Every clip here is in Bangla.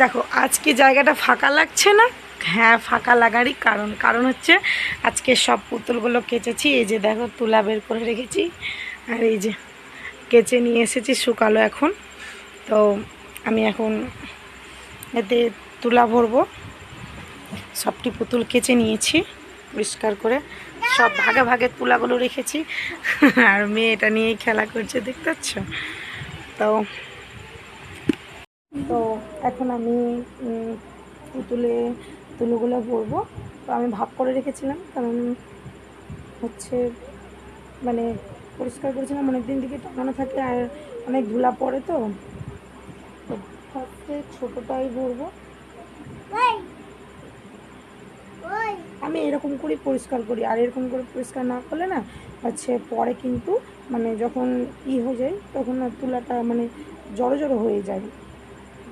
দেখো, আজকে জায়গাটা ফাঁকা লাগছে না। হ্যাঁ ফাঁকা লাগারই কারণ। কারণ হচ্ছে, আজকে সব পুতুলগুলো কেচেছি। এই যে দেখো, তুলা বের করে রেখেছি। আর এই যে কেচে নিয়ে এসেছি শুকালো এখন। তো আমি এখন এতে তুলা ভরবো। সবটি পুতুল কেচে নিয়েছি পরিষ্কার করে। সব ভাগে ভাগে তুলাগুলো রেখেছি। আর মেয়ে এটা নিয়েই খেলা করছে, দেখতে পাচ্ছ? তো তো এখন আমি পুতুলে তুলোগুলো ভরবো। তো আমি ভাব করে রেখেছিলাম কারণ হচ্ছে মানে পরিষ্কার করেছিলাম অনেক দিন থেকে টাঙানো থাকে আর অনেক ধুলা পড়ে তো। তো ফার্স্টে ছোটোটাই ভরবো। আমি এরকম করেই পরিষ্কার করি আর এরকম করে পরিষ্কার না করলে না হচ্ছে পরে কিন্তু মানে যখন ই হয়ে যায় তখন আর তুলাটা মানে জড়ো জড়ো হয়ে যায়।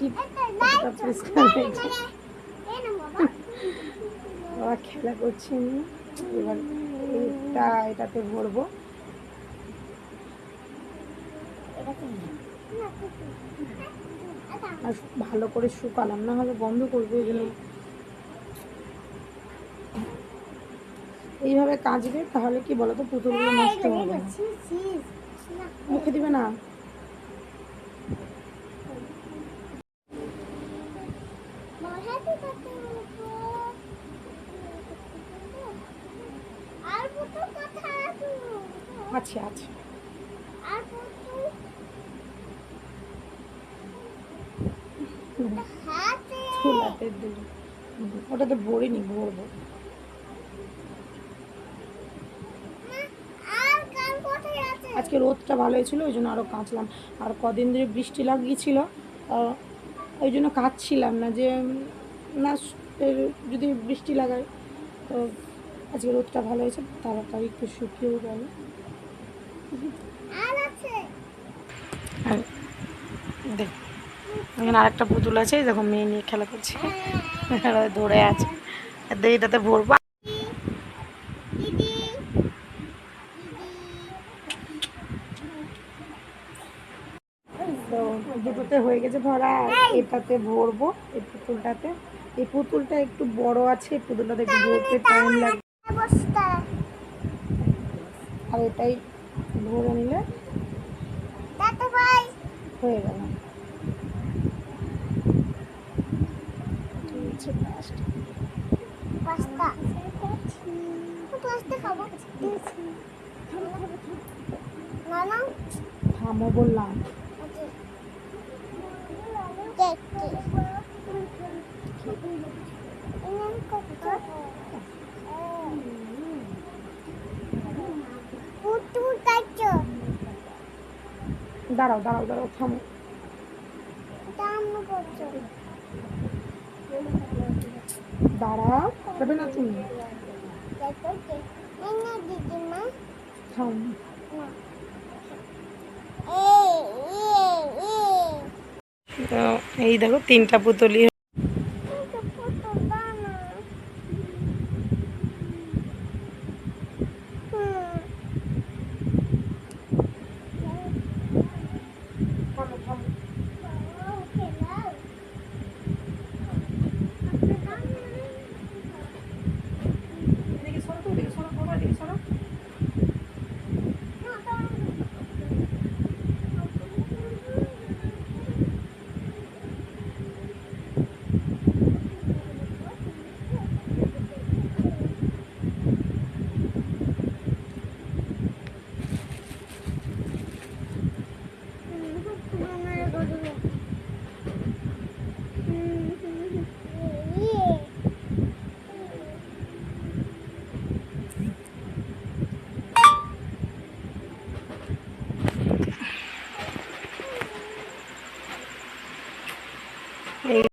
কি বাবা খেলা করছি এবার এটা এটাতে ভরবো। আর ভালো করে শুকালাম না হলে বন্ধ করব এগুলো এইভাবে কাচবে তাহলে কি বলতো পুতুলগুলো নষ্ট হবে। মুখে দিবে না আর পুতুল কোথায় আছে আছে আছে আর পুতুল হাতে। চুলাতে দিলে। ওটাতে ভরিনি ভরবো। আজকে রোদটা ভালো হয়েছিল ওই জন্য আরও কাঁচলাম। আর কদিন ধরে বৃষ্টি লাগিয়েছিল ওই জন্য কাঁচছিলাম না যে না যদি বৃষ্টি লাগায় তো আজকে রোদটা ভালো হয়েছে তাড়াতাড়ি একটু শুকিয়েও গেল। দেখ এখানে আরেকটা পুতুল আছে দেখো মেয়ে নিয়ে খেলা করছে। ধরে আছে। এটাতে ভরবো দুটোতে হয়ে গেছে ভরা। এটাতে ভরবো এই পুতুলটাতে। এই পুতুলটা একটু বড় আছে পুতুলটাতে একটু ভরতে টাইম লাগবে আর এটাই ভরে নিলে হয়ে গেল। থামো বললাম দেখি পুতুল কাটো দাঁড়াও দাঁড়াও দাঁড়াও থামো। দাঁড়াও যাবে না তুমি? এই দেখো তিনটা পুতুলি